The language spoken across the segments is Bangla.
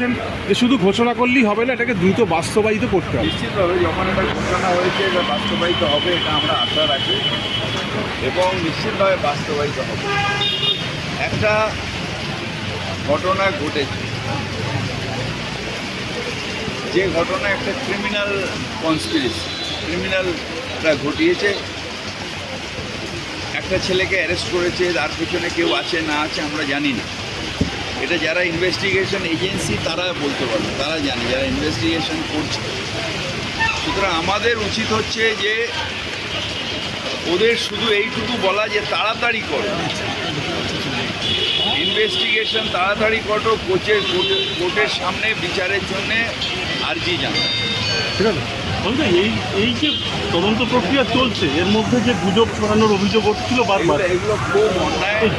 করছেন যে শুধু ঘোষণা করলেই হবে না, এটাকে দ্রুত বাস্তবায়িত করতে হবে। নিশ্চিতভাবে যখন এটা ঘোষণা হয়েছে, এটা বাস্তবায়িত হবে, এটা আমরা আশা রাখি। এবং নিশ্চিতভাবে বাস্তবায়িত হবে। একটা ঘটনা ঘটেছে। যে ঘটনা একটা ক্রিমিনাল কনস্পিরেসি ক্রিমিনালরা ঘটিয়েছে। একটা ছেলেকে অ্যারেস্ট করেছে, তার পিছনে কেউ আছে, না আছে, আমরা জানি না। এটা যারা ইনভেস্টিগেশন এজেন্সি তারা বলতে পারবে, তারা জানে, যারা ইনভেস্টিগেশন করছে। সুতরাং আমাদের উচিত হচ্ছে যে ওদের শুধু এইটুকু বলা যে তাড়াতাড়ি করো। ইনভেস্টিগেশন তাড়াতাড়ি করো কোচের কোর্টের সামনে বিচারের জন্যে আর্জি আছে। বলতে এই এই যে তদন্ত প্রক্রিয়া চলছে এর মধ্যে যে গুজব ছড়ানোর অভিযোগ উঠছিল বারবার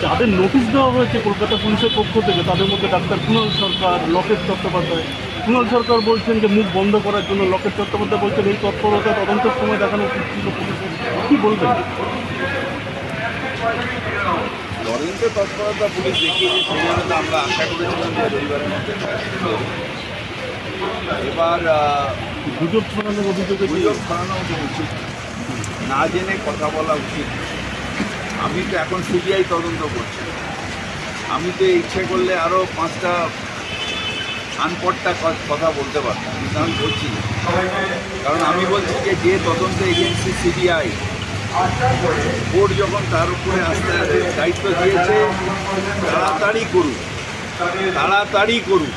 যাদের নোটিশ দেওয়া হয়েছে কলকাতা পুলিশের পক্ষ থেকে তাদের মধ্যে ডাক্তার কুণাল সরকার লকেট চট্টোপাধ্যায়। কুণাল সরকার বলছেন যে মুখ বন্ধ করার জন্য লকেট চট্টোপাধ্যায় বলছেন এই তৎপরতা তদন্তের সময় দেখানো উচিত ছিল পুলিশের। কী বলবেন? তদন্তে তৎপরতা পুলিশ দেখিয়েছে সেই আমরা আশা করেছিলাম যে রবিবারের মধ্যে এবার গুজব ছড়ানোর অভিযোগে গুজব ছড়ানো উচিত না জেনে কথা বলা উচিত। আমি তো এখন সিবিআই তদন্ত করছি। আমি তো ইচ্ছে করলে আরও পাঁচটা আনপটটা কথা বলতে পারতাম। কিন্তু আমি বলছি কারণ আমি বলছি যে যে তদন্ত এজেন্সি সিবিআই কোর্ট যখন তার উপরে আস্তে আস্তে দায়িত্ব দিয়েছে, তাড়াতাড়ি করুক। তাড়াতাড়ি করুক।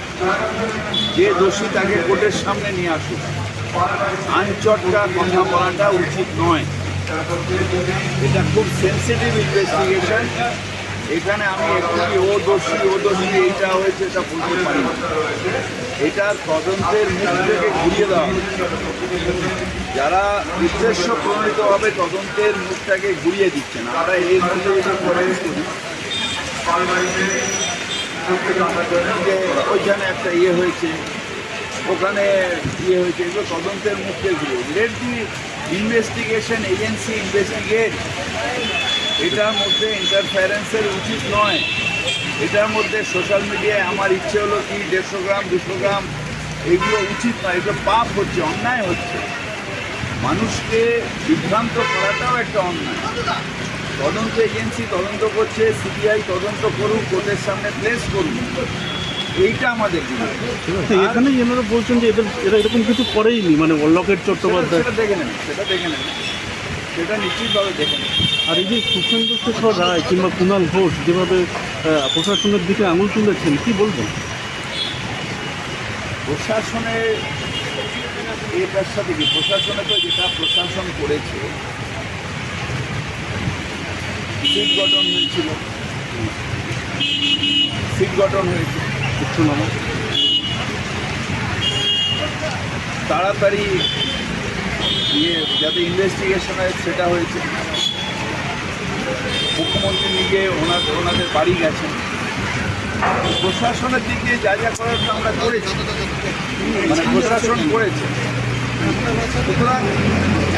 যে দোষী তাকে কোর্টের সামনে নিয়ে আসুক। আনচটকা কথা বলাটা উচিত নয়। এটা খুব সেন্সিটিভ ইনভেস্টিগেশন এখানে আমি একটু ও দোষী ও দোষী, এইটা হয়েছে, এটা বলতে পারি এটা তদন্তের মুখ থেকে ঘুরিয়ে দেওয়া যারা উদ্দেশ্য প্রণীতভাবে তদন্তের মুখটাকে ঘুরিয়ে দিচ্ছেন। আমরা এই মধ্যে করে করি যে ওইখানে একটা ইয়ে হয়েছে, ওখানে ইয়ে হয়েছে, এগুলো তদন্তের মুখে ঘুরে। Let the investigation agency investigate এটার মধ্যে ইন্টারফারেন্সের উচিত নয়। এটার মধ্যে সোশ্যাল মিডিয়ায় আমার ইচ্ছে হলো কি, দেড়শো গ্রাম, দুশো গ্রাম, এগুলো উচিত নয়। এগুলো পাপ হচ্ছে, অন্যায় হচ্ছে। মানুষকে বিভ্রান্ত করাটাও একটা অন্যায়। তদন্ত এজেন্সি তদন্ত করছে সিবিআই তদন্ত করুক কোর্টের সামনে প্লেস করুক। এইটা আমাদের এনারা বলছেন যে এদের এরা এরকম কিছু করেইনি মানে চট্টোপাধ্যায় সেটা দেখে নেন সেটা দেখে নেন। সেটা নিশ্চিতভাবে দেখে নেন। আর এই যে সুখেন্দ্র শেখর রায় কিংবা কুণাল ঘোষ যেভাবে প্রশাসনের দিকে আঙুল তুলেছেন কি বলবেন? প্রশাসনের এটার সাথে কি প্রশাসনে তো যেটা প্রশাসন করেছে সিট গঠন হয়েছিল। সিট গঠন হয়েছে তাড়াতাড়ি ইয়ে যাতে ইনভেস্টিগেশন হয়, সেটা হয়েছে। মুখ্যমন্ত্রী নিজে ওনার, ওনাদের বাড়ি গেছেন। প্রশাসনের দিক যা যা করার আমরা করেছি। মানে প্রশাসন করেছে। সুতরাং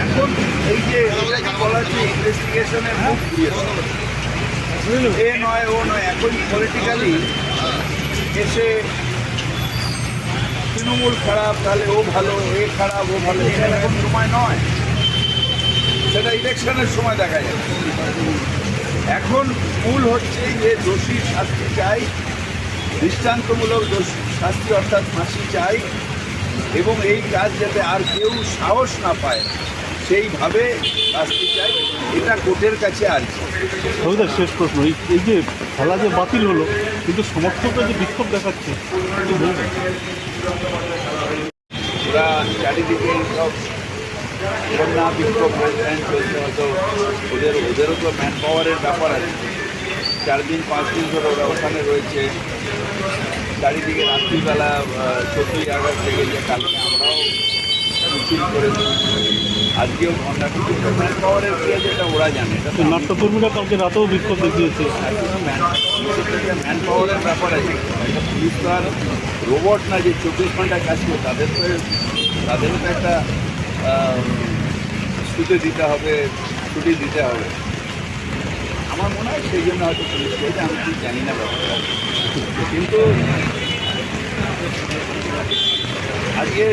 এখন এই যে বলা ইনভেস্টিগেশনের মুখ। এ নয়, ও নয়, এখন পলিটিক্যালি এসে তৃণমূল খারাপ, তাহলে ও ভালো, এ খারাপ, ও ভালো, এটা এখন সময় নয় সেটা ইলেকশনের সময় দেখা যাবে এখন মূল হচ্ছে যে দোষী শাস্তি চাই, দৃষ্টান্তমূলক দোষী শাস্তি অর্থাৎ ফাঁসি চাই, এবং এই কাজ যাতে আর কেউ সাহস না পায় সেইভাবে চাই এটা কোর্টের কাছে আর রবিদার শেষ প্রশ্ন। এই যে খেলা যে বাতিল হলো কিন্তু সমর্থকরা যে বিক্ষোভ দেখাচ্ছে ওরা চারিদিকে সব বন্যা বিক্ষোভ হ্যান্ড চলছে হয়তো ওদের ওদেরও তো ম্যান পাওয়ারের ব্যাপার আছে। চার দিন পাঁচ দিন ধরে ওরা ওখানে রয়েছে। চারিদিকে রাত্রিবেলা চোদ্দোই আগস্ট থেকে যে কালকে আমরাও মিছিল করেছি। আজকেও ঘণ্টা কিন্তু ম্যান পাওয়ারের কী আছে এটা ওরা জানে এটা নাট্যকর্মীরা কালকে রাতেও বিক্ষোভ দেখিয়েছে। ম্যান পাওয়ারের ব্যাপার আছে একটা পুলিশ তো আর রোবট না যে চব্বিশ ঘণ্টা কাজ করে তাদের তো তাদেরও তো একটা ছুটি দিতে হবে ছুটি দিতে হবে। আমার মনে হয় সেই জন্য হয়তো পুলিশ করেছে আমি ঠিক জানি না ব্যাপারটা। কিন্তু দিয়ে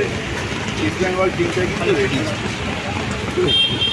ইস্ট বেঙ্গল টিমটা কিন্তু ready Thank you.